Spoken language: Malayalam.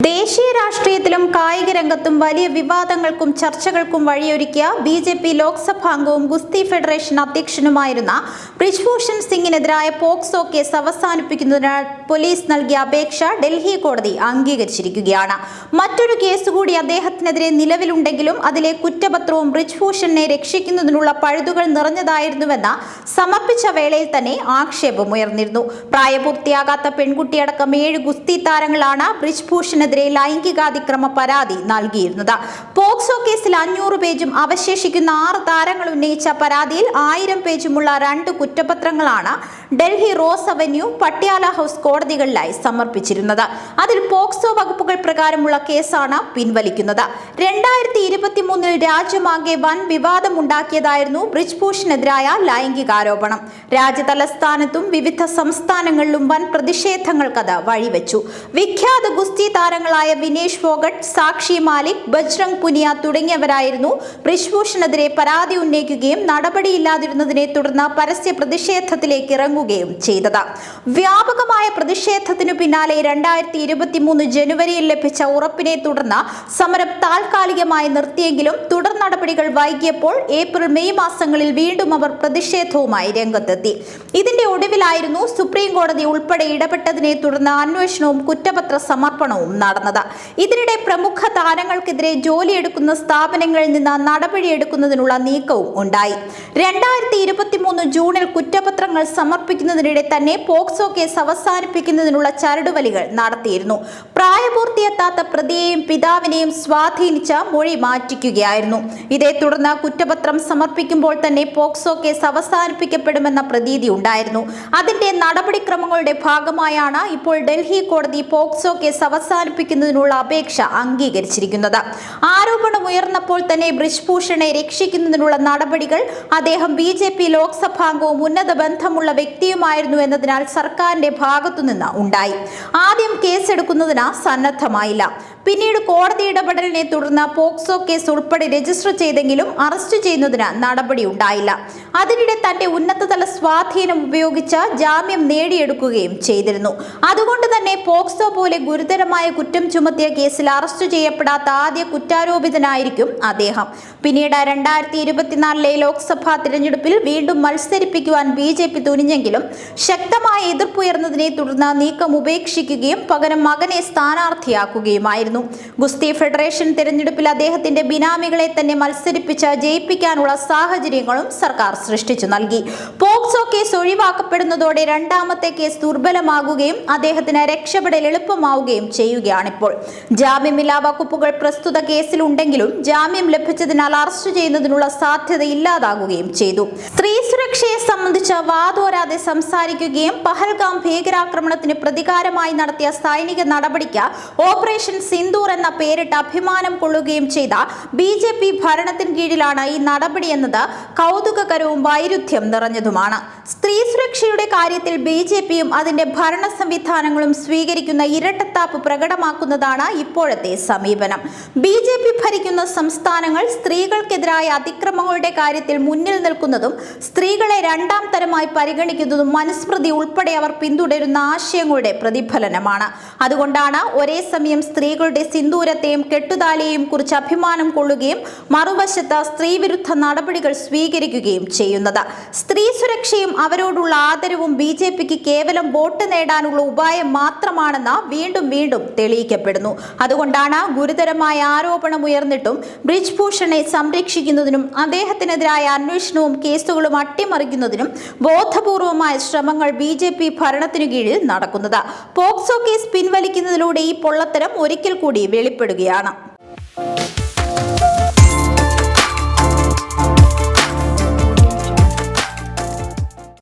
ദേശീയ രാഷ്ട്രീയത്തിലും കായിക രംഗത്തും വലിയ വിവാദങ്ങൾക്കും ചർച്ചകൾക്കും വഴിയൊരുക്കിയ ബി ജെ പി ലോക്സഭാംഗവും ഗുസ്തി ഫെഡറേഷൻ അധ്യക്ഷനുമായിരുന്ന ബ്രിജ്ഭൂഷൺ സിംഗിനെതിരായ പോക്സോ കേസ് അവസാനിപ്പിക്കുന്നതിന് പോലീസ് നൽകിയ അപേക്ഷ ഡൽഹി കോടതി അംഗീകരിച്ചിരിക്കുകയാണ്. മറ്റൊരു കേസ് കൂടി അദ്ദേഹത്തിനെതിരെ നിലവിലുണ്ടെങ്കിലും അതിലെ കുറ്റപത്രവും ബ്രിജ്ഭൂഷണിനെ രക്ഷിക്കുന്നതിനുള്ള പഴുതുകൾ നിറഞ്ഞതായിരുന്നുവെന്ന സമർപ്പിച്ച വേളയിൽ തന്നെ ആക്ഷേപം ഉയർന്നിരുന്നു. പ്രായപൂർത്തിയാകാത്ത പെൺകുട്ടിയടക്കം ഏഴ് ഗുസ്തി താരങ്ങളാണ് ബ്രിജ്ഭൂഷണെതിരെ ലൈംഗികാതിക്രമ പരാതി നൽകിയിരുന്നത്. പോക്സോ കേസിൽ അഞ്ഞൂറ് പേജും അവശേഷിക്കുന്ന ആറ് താരങ്ങൾ ഉന്നയിച്ച പരാതിയിൽ ആയിരം പേജുമുള്ള രണ്ട് കുറ്റപത്രങ്ങളാണ് Delhi Rose Avenue Patiala House കോടതികളിലായി സമർപ്പിച്ചിരുന്നത്. അതിൽ പോക്സോ വകുപ്പുകൾ പ്രകാരമുള്ള കേസാണ് പിൻവലിക്കുന്നത്. രണ്ടായിരത്തി ഇരുപത്തി മൂന്നിൽ രാജ്യമാകെ വൻ വിവാദമുണ്ടാക്കിയതായിരുന്നു ബ്രിജ്ഭൂഷണെതിരായ ലൈംഗികാരോപണം. രാജ്യതലസ്ഥാനത്തും വിവിധ സംസ്ഥാനങ്ങളിലും വൻ പ്രതിഷേധങ്ങൾക്കത് വഴിവെച്ചു. വിഖ്യാത ഗുസ്തി താരങ്ങളായ വിനേഷ് ഫോഗട്ട് സാക്ഷി മാലിക് ബജ്രംഗ് പുനിയ തുടങ്ങിയവരായിരുന്നു ബ്രിജ്ഭൂഷണെതിരെ പരാതി ഉന്നയിക്കുകയും നടപടിയില്ലാതിരുന്നതിനെ തുടർന്ന് പരസ്യ പ്രതിഷേധത്തിലേക്ക് ഇറങ്ങുകയും ചെയ്തത്. വ്യാപകമായ പ്രതിഷേധത്തിനു പിന്നാലെ രണ്ടായിരത്തി ഇരുപത്തി മൂന്ന് ജനുവരിയിൽ ലഭിച്ച ഉറപ്പിനെ തുടർന്ന് സമരം താൽക്കാലികമായി നിർത്തിയെങ്കിലും തുടർ നടപടികൾ വൈകിയപ്പോൾ ഏപ്രിൽ മെയ് മാസങ്ങളിൽ വീണ്ടും അവർ പ്രതിഷേധവുമായി രംഗത്തെത്തി. ഇതിന്റെ ഒടുവിലായിരുന്നു സുപ്രീം കോടതി ഉൾപ്പെടെ ഇടപെട്ടതിനെ തുടർന്ന് അന്വേഷണവും കുറ്റപത്ര സമർപ്പണവും നടന്നത്. ഇതിനിടെ പ്രമുഖ താരങ്ങൾക്കെതിരെ ജോലിയെടുക്കുന്ന സ്ഥാപനങ്ങളിൽ നിന്ന് നടപടിയെടുക്കുന്നതിനുള്ള നീക്കവും ഉണ്ടായി. രണ്ടായിരത്തി ഇരുപത്തി മൂന്ന് ജൂണിൽ കുറ്റപത്രങ്ങൾ സമർപ്പിക്കുന്നതിനിടെ തന്നെ പോക്സോ കേസ് അവസാനിപ്പിക്കുന്നതിനുള്ള ചരടുവലികൾ നടത്തിയിരുന്നു. പ്രായപൂർത്തിയെത്താത്ത പ്രതിയെയും പിതാവിനെയും സ്വാധീനിച്ച മൊഴി മാറ്റിക്കുകയായിരുന്നു. ഇതേ തുടർന്ന് കുറ്റപത്രം സമർപ്പിക്കുമ്പോൾ തന്നെ പോക്സോ കേസ് അവസാനിപ്പിക്കപ്പെടുമെന്ന പ്രതീതി ഉണ്ടായിരുന്നു. അതിന്റെ നടപടിക്രമങ്ങളുടെ ഭാഗമായാണ് ഇപ്പോൾ ഡൽഹി കോടതി പോക്സോ കേസ് അവസാനിപ്പിക്കുന്നതിനുള്ള അപേക്ഷ അംഗീകരിച്ചിരിക്കുന്നത്. ആരോപണം ഉയർന്നപ്പോൾ തന്നെ ബ്രിജ്ഭൂഷണെ രക്ഷിക്കുന്നതിനുള്ള നടപടികൾ അദ്ദേഹം ബി ജെ പി ലോക്സഭാംഗവും ഉന്നത ബന്ധമുള്ള വ്യക്തിയുമായിരുന്നു എന്നതിനാൽ സർക്കാരിന്റെ ഭാഗത്തുനിന്ന് ഉണ്ടായി. ആദ്യം കേസെടുക്കുന്നതിന് സന്നദ്ധമായില്ല. പിന്നീട് കോടതി ഇടപെടലിനെ തുടർന്ന് പോക്സോ കേസ് ഉൾപ്പെടെ രജിസ്റ്റർ ചെയ്തെങ്കിലും അറസ്റ്റ് ചെയ്യുന്നതിന് നടപടി ഉണ്ടായില്ല. അതിനിടെ തന്റെ ഉന്നതതല സ്വാധീനം ഉപയോഗിച്ച് ജാമ്യം നേടിയെടുക്കുകയും ചെയ്തിരുന്നു. അതുകൊണ്ട് തന്നെ പോക്സോ പോലെ ഗുരുതരമായ കുറ്റം ചുമത്തിയ കേസിൽ അറസ്റ്റ് ചെയ്യപ്പെടാത്ത ആദ്യ കുറ്റാരോപിതനായിരിക്കും അദ്ദേഹം. പിന്നീട് രണ്ടായിരത്തി ഇരുപത്തിനാലിലെ ലോക്സഭാ തിരഞ്ഞെടുപ്പിൽ വീണ്ടും മത്സരിപ്പിക്കുവാൻ ബി ജെ പി തുനിഞ്ഞെങ്കിലും ശക്തമായ എതിർപ്പുയർന്നതിനെ തുടർന്ന് നീക്കം ഉപേക്ഷിക്കുകയും പകരം മകനെ സ്ഥാനാർത്ഥിയാക്കുകയുമായിരുന്നു. ഗുസ്തി ഫെഡറേഷൻ തിരഞ്ഞെടുപ്പിൽ അദ്ദേഹത്തിന്റെ ബിനാമികളെ തന്നെ മത്സരിപ്പിച്ച് ജയിപ്പിക്കാനുള്ള സാഹചര്യങ്ങളും സർക്കാർ സൃഷ്ടിച്ചു നൽകി. പോക്സോ കേസ് ഒഴിവാക്കപ്പെടുന്നതോടെ രണ്ടാമത്തെ കേസ് ദുർബലമാകുകയും അദ്ദേഹത്തിന് രക്ഷപ്പെടൽ എളുപ്പമാവുകയും ചെയ്യുകയാണിപ്പോൾ. ജാമ്യമില്ലാ വകുപ്പുകൾ പ്രസ്തുത കേസിലുണ്ടെങ്കിലും ജാമ്യം ലഭിച്ചതിനാൽ അറസ്റ്റ് ചെയ്യുന്നതിനുള്ള സാധ്യത ഇല്ലാതാകുകയും ചെയ്തു. സ്ത്രീ സുരക്ഷയെ സംബന്ധിച്ച വാതോരാതെ സംസാരിക്കുകയും പഹൽഗാം ഭീകരാക്രമണത്തിന് പ്രതികാരമായി നടത്തിയ സൈനിക നടപടിക്ക് ഓപ്പറേഷൻ സിന്ദൂർ എന്ന പേരിട്ട് അഭിമാനം കൊള്ളുകയും ചെയ്ത ബി ജെ പി ഭരണത്തിന് കീഴിലാണ് ഈ നടപടിയെന്നത് കൗതുകകരവും വൈരുദ്ധ്യം നിറഞ്ഞതുമാണ്. സ്ത്രീ സുരക്ഷയുടെ കാര്യത്തിൽ ബി ജെ പിയും അതിന്റെ ഭരണ സംവിധാനങ്ങളും സ്വീകരിക്കുന്ന ഇരട്ടത്താപ്പ് പ്രകടമാക്കുന്നതാണ് ഇപ്പോഴത്തെ സമീപനം. ബി ജെ പി ഭരിക്കുന്ന സംസ്ഥാനങ്ങൾ സ്ത്രീകൾക്കെതിരായ അതിക്രമങ്ങളുടെ കാര്യത്തിൽ മുന്നിൽ നിൽക്കുന്നതും സ്ത്രീകളെ രണ്ടാം തരമായി പരിഗണിക്കുന്നതും മനുസ്മൃതി ഉൾപ്പെടെ അവർ പിന്തുടരുന്ന ആശയങ്ങളുടെ പ്രതിഫലനമാണ്. അതുകൊണ്ടാണ് ഒരേ സമയം സ്ത്രീകളുടെ സിന്ദൂരത്തെയും കെട്ടുതാലിയെയും കുറിച്ച് അഭിമാനം കൊള്ളുകയും മറുവശത്ത് സ്ത്രീവിരുദ്ധ നടപടികൾ സ്വീകരിക്കുകയും ചെയ്യുന്നത്. സ്ത്രീ സുരക്ഷയും അവരോടുള്ള ആദരവും ബി ജെ പിക്ക് കേവലം വോട്ട് നേടാനുള്ള ഉപായം മാത്രമാണെന്ന് വീണ്ടും വീണ്ടും തെളിയിക്കപ്പെടുന്നു. അതുകൊണ്ടാണ് ഗുരുതരമായ ആരോപണം ഉയർന്നിട്ടും ബ്രിജ് ഭൂഷണെ സംരക്ഷിക്കുന്നതിനും അദ്ദേഹത്തിനെതിരായ അന്വേഷണവും കേസുകളും അട്ടിമറിക്കുന്നതിനും ബോധപൂർവമായ ശ്രമങ്ങൾ ബി ജെ പി ഭരണത്തിനു കീഴിൽ നടക്കുന്നത്. പോക്സോ കേസ് പിൻവലിക്കുന്നതിലൂടെ ഈ പൊള്ളത്തരം ഒരിക്കൽ കൂടി വെളിപ്പെടുകയാണ്.